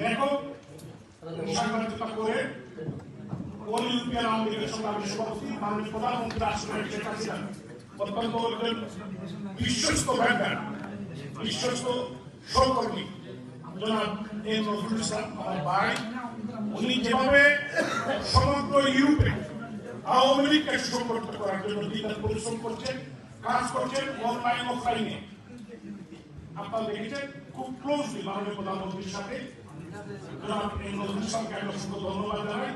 লেখক, সাংবাদিকতা করে অল ইউরোপিয়ান আওয়ামী লীগের সংগ্রামী সভাপতি নজরুল ইসলাম ভাই, উনি যেভাবে সমগ্র ইউরোপে আওয়ামী লীগকে সুসংগঠিত করার জন্য দিন পরিশ্রম করছেন, কাজ করছেন অনলাইন অফলাইনে আপনারা দেখেছেন খুব ক্লোজলি মাননীয় প্রধানমন্ত্রীর সাথে। ধন্যবাদ জানাই।